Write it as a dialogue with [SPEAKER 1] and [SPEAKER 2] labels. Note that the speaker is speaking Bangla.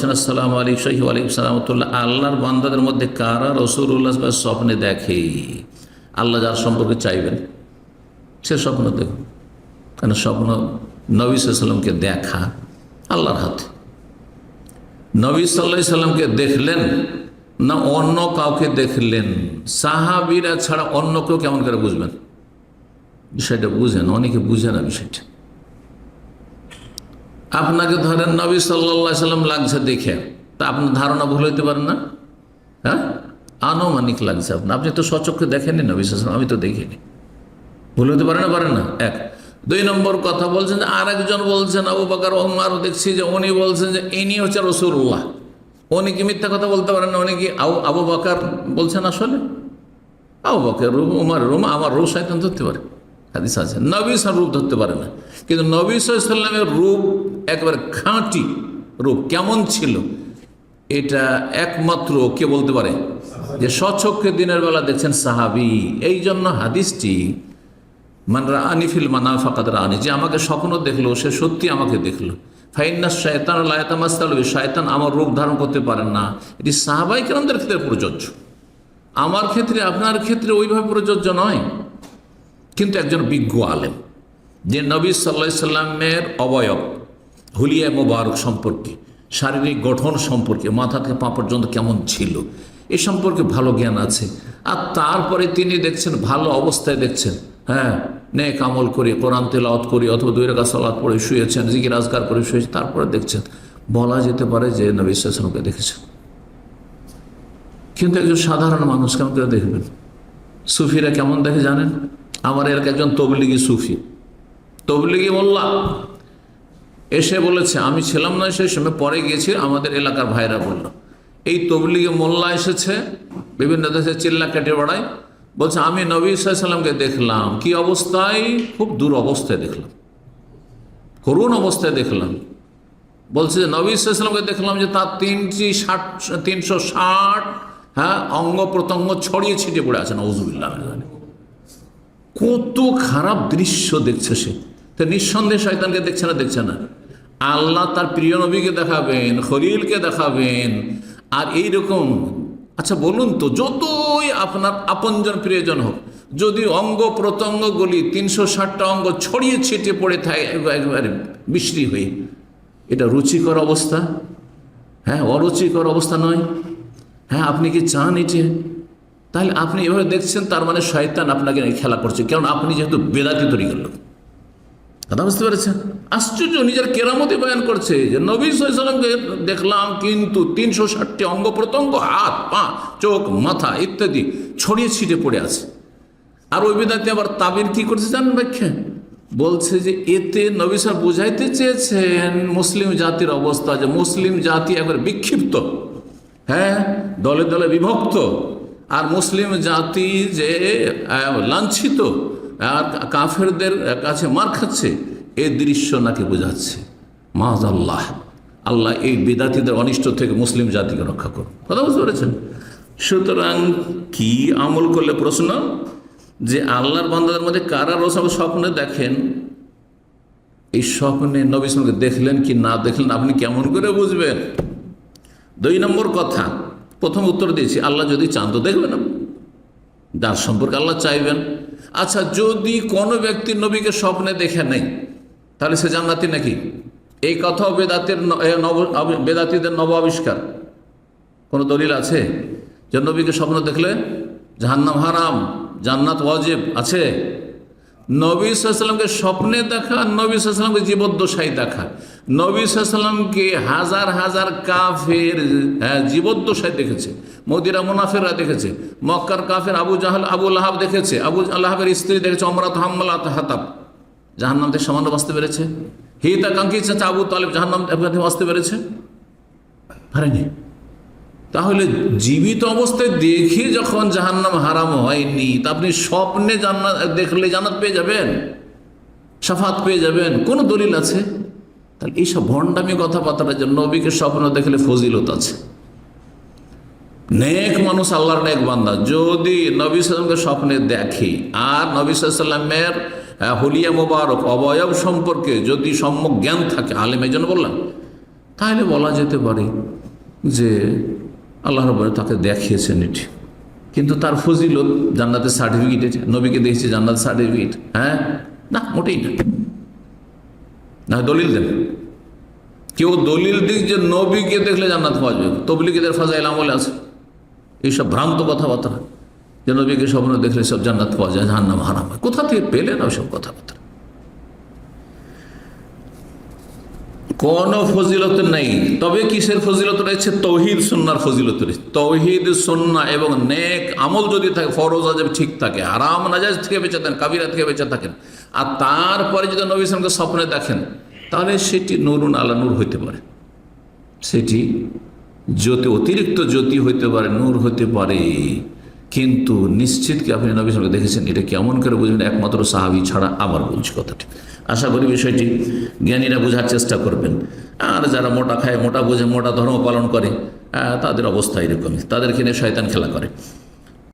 [SPEAKER 1] বলছেন, আসসালাম আলী শাহি আলাইকুম সালামতুল্লাহ আল্লাহর বান্দাদের মধ্যে কারা রসুল্লাহ স্বপ্নে দেখে? আল্লাহ যার সম্পর্কে চাইবেন, সে স্বপ্ন দেখুন কেন স্বপ্ন নবী সাল্লামকে দেখা আল্লাহর হাতে। নবী সাল্লাহ সাল্লামকে দেখলেন না অন্য কাউকে দেখলেন? সাহাবিরা ছাড়া অন্য কেউ কেমন করে বুঝবেন? বিষয়টা বুঝেন, অনেকে বুঝে না বিষয়টা। আপনাকে ধরেন নবী সাল্লা সাল্লাম লাগছে দেখে। তা আপনার ধারণা ভুল হইতে পারেন না? হ্যাঁ? আনুমানিক লাগছে আপনার। আপনি তো সচক্ষে দেখেননি নবী সাল্লাম আমি তো দেখিনি। ভুল হতে পারে না? পারে না। এক। দুই নম্বর কথা বলছেন যে আর একজন বলছেন, আবু বাকার ওমারও দেখছি যে উনি বলছেন যে ইনি হচ্ছে রসুল্লাহ উনি কি মিথ্যা কথা বলতে পারেন না? উনি কি আবু বাকার বলছেন আসলে? আবু বাকার রুম উমার রুম আমার রূপ শয়তান ধরতে পারে। হাদিস আছে। নবী সার রূপ ধরতে পারে না। কিন্তু নবী সাল্লামের রূপ একবার খাঁটি রূপ কেমন ছিল? এটা একমাত্র কে বলতে পারে? যে স্বচক্ষে দিনের বেলা দেখছেন সাহাবি। এই জন্য হাদিসটি মানরা আনিফিল মানা ফাকাত আনি যে আমাকে স্বপ্ন দেখল, সে সত্যি আমাকে দেখল। ফাইন্না শায়তান লায়তামাস্তালবি শায়তান আমার রূপ ধারণ করতে পারেন না। এটি সাহাবাই কেরামদের ক্ষেত্রে প্রযোজ্য। আমার ক্ষেত্রে, আপনার ক্ষেত্রে ওইভাবে প্রযোজ্য নয়। কিন্তু একজন বিজ্ঞ আলেম, যে নবী সাল্লা সাল্লামের অবয়ব, হুলিয়া মোবারক সম্পর্কে, শারীরিক গঠন সম্পর্কে, মাথা থেকে পা পর্যন্ত কেমন ছিল, এ সম্পর্কে ভালো জ্ঞান আছে। আর তারপরে তিনি দেখছেন ভালো অবস্থায় দেখছেন হ্যাঁ নেক আমল করি, কোরআন তেলাওয়াত করি, অথবা দুই রেখা সালাদ পড়ে শুয়েছেন, জিকির আজগার করে শুয়েছেন, তারপরে দেখছেন, বলা যেতে পারে যে নবী সাল্লামকে দেখেছেন। কিন্তু একজন সাধারণ মানুষ কেমন করে দেখবেন? সুফিরা কেমন দেখে জানেন? আমার এর একজন তবলিগি সুফি। তবলিগি মোল্লা এসে বলেছে, আমি ছিলাম না সেই সময়, পরে গিয়েছি। আমাদের এলাকার ভাইরা বলল। এই তবলিগি মোল্লা এসেছে, বিভিন্ন দেশে চিল্লা কেটে বেড়ায়। বলছে, আমি নবী সাল্লামকে দেখলাম। কি অবস্থায়? খুব দূর অবস্থায় দেখলাম। করুণ অবস্থায় দেখলাম। বলছে যে, নবী সাল্লামকে দেখলাম যে তার তিনটি ষাট, তিনশো ষাট হ্যাঁ অঙ্গ প্রত্যঙ্গ ছড়িয়ে ছিটিয়ে পড়ে আছে। নজুবিল্লাহ কত খারাপ দৃশ্য দেখছে সে। তো নিঃসন্দেহে শয়তানকে দেখছে না দেখছে না। আল্লাহ তার প্রিয় নবীকে দেখাবেন, খলিলকে দেখাবেন, আর এই রকম আচ্ছা বলুন তো, যতই আপনার আপনজন প্রিয়জন হোক, যদি অঙ্গ প্রত্যঙ্গগুলি তিনশো ষাটটা অঙ্গ ছড়িয়ে ছিটিয়ে পড়ে থাকে, একবারে বিশ্রী হয়ে, এটা রুচিকর অবস্থা? হ্যাঁ অরুচিকর অবস্থা নয়। হ্যাঁ আপনি কি চান এটি? তাহলে আপনি এভাবে দেখছেন, তার মানে শয়তান আপনাকে খেলা করছে। কারণ আপনি যেহেতু বেদাতি তৈরি করল কথা বুঝতে পেরেছেন? আশ্চর্য, নিজের কেরামতি বয়ান করছে যে, নবী সাল্লামকে দেখলাম কিন্তু তিনশো ষাটটি অঙ্গ প্রত্যঙ্গ, হাত, পা, চোখ, মাথা ইত্যাদি ছড়িয়ে ছিটে পড়ে আছে। আর ওই বেদাতি আবার তাবির কি করছে জানেন ব্যাখ্যা? বলছে যে, এতে নবী সাহেব বুঝাইতে চেয়েছেন, মুসলিম জাতির অবস্থা যে, মুসলিম জাতি একবার বিক্ষিপ্ত। হ্যাঁ দলে দলে বিভক্ত। আর মুসলিম জাতি যে লাঞ্ছিত, আর কাফেরদের কাছে মার খাচ্ছে এই দৃশ্য নাকি বোঝাচ্ছে। মাজ আল্লাহ আল্লাহ এই বিদাতিদের অনিষ্ট থেকে মুসলিম জাতিকে রক্ষা করুন। কথা বুঝতে পেরেছেন? সুতরাং কি আমল করলে প্রশ্ন? যে আল্লাহর বান্দাদের মধ্যে কারা রসব স্বপ্নে দেখেন। এই স্বপ্নে নবী সঙ্গে দেখলেন কি না দেখলেন, আপনি কেমন করে বুঝবেন? দুই নম্বর কথা প্রথম উত্তর দিয়েছি, আল্লাহ যদি চান তো দেখবেন যার সম্পর্কে আল্লাহ চাইবেন। আচ্ছা যদি কোনো ব্যক্তি নবীকে স্বপ্নে দেখে নেই, তাহলে সে জান্নাতি নাকি? এই কথাও বেদাতের নব বেদাতিদের নব আবিষ্কার। কোনো দলিল আছে যে নবীকে স্বপ্ন দেখলে জাহান্নাম হারাম, জান্নাত ওয়াজিব আছে? নবী সাল্লামকে স্বপ্নে দেখা, নবী সাল্লামকে জীবদ্দশাই দেখা। নবী সাল্লামকে হাজার হাজার কাফের হ্যাঁ জীবদ্দশাই দেখেছে। মদিরা মুনাফেররা দেখেছে। মক্কার কাফের আবু জাহাল, আবু লাহাব দেখেছে। আবু আল্লাহাবের স্ত্রী দেখেছে, অমরাত হাম্মালাত হাতাব। জাহান্নাম থেকে সামান্য বাঁচতে পেরেছে। হিতা কাঙ্কি চাচা আবু তালেব জাহান্নাম বাঁচতে পেরেছে। পারেনি। তাহলে জীবিত অবস্থায় দেখে যখন জাহান্নাম হারাম হয়নি, তা আপনি স্বপ্নে জান্নাত, দেখলে জান্নাত পেয়ে যাবেন, সাফাত পেয়ে যাবেন, কোন দলিল আছে? তাহলে এইসব ভণ্ডামি কথাবার্তার জন্য নবীকে স্বপ্ন দেখলে ফজিলত আছে। নেক মানুষ আল্লাহর নেক বান্দা। যদি নবী সাল্লামকে স্বপ্নে দেখে, আর নবী সাল্লামের হলিয়া মোবারক, অবয়ব সম্পর্কে যদি সম্যক জ্ঞান থাকে, আলেম জন্য বললাম, তাহলে বলা যেতে পারে যে আল্লাহ রব তাকে দেখিয়েছেন এটি। কিন্তু তার ফজিলত জান্নাতের সার্টিফিকেট আছে নবীকে দেখেছি জান্নাত সার্টিফিকেট হ্যাঁ? না, মোটেই না। না, দলিল দেন। কেউ দলিল দিক যে নবীকে দেখলে জান্নাত পাওয়া যাবে। তবলিগেদের ফাজাইল আমলে আছে। এইসব ভ্রান্ত কথাবার্তা। যে নবীকে স্বপ্ন দেখলে সব জান্নাত পাওয়া যায়, জাহান্নাম হারাম কোথা থেকে পেলেন ওইসব কথাবার্তা? কোন ফজিলত নেই। তবে কিসের ফজিলত রয়েছে? তৌহিদ সন্ন্যার ফজিলত রয়েছে। তৌহিদ, সন্না এবং নেক আমল যদি থাকে, ফরজ, আজব ঠিক থাকে আরাম নাজাজ থেকে বেঁচে থাকেন, কাবিরা থেকে বেঁচে থাকেন, আর তারপরে যদি নবী ইসলামকে স্বপ্নে দেখেন, তাহলে সেটি নুরুন আলা নূর হইতে পারে। সেটি জ্যোতি, অতিরিক্ত জ্যোতি হইতে পারে, নূর হতে পারে। কিন্তু নিশ্চিত কি আপনি নবী সালকে দেখেছেন? এটা কেমন করে বুঝবেন একমাত্র সাহাবি ছাড়া আবার বলছি কথাটি। আশা করি বিষয়টি জ্ঞানীরা বোঝার চেষ্টা করবেন। আর যারা মোটা খায়, মোটা বোঝে, মোটা ধর্ম পালন করে তাদের অবস্থা এরকমই। তাদেরকে নিয়ে শয়তান খেলা করে।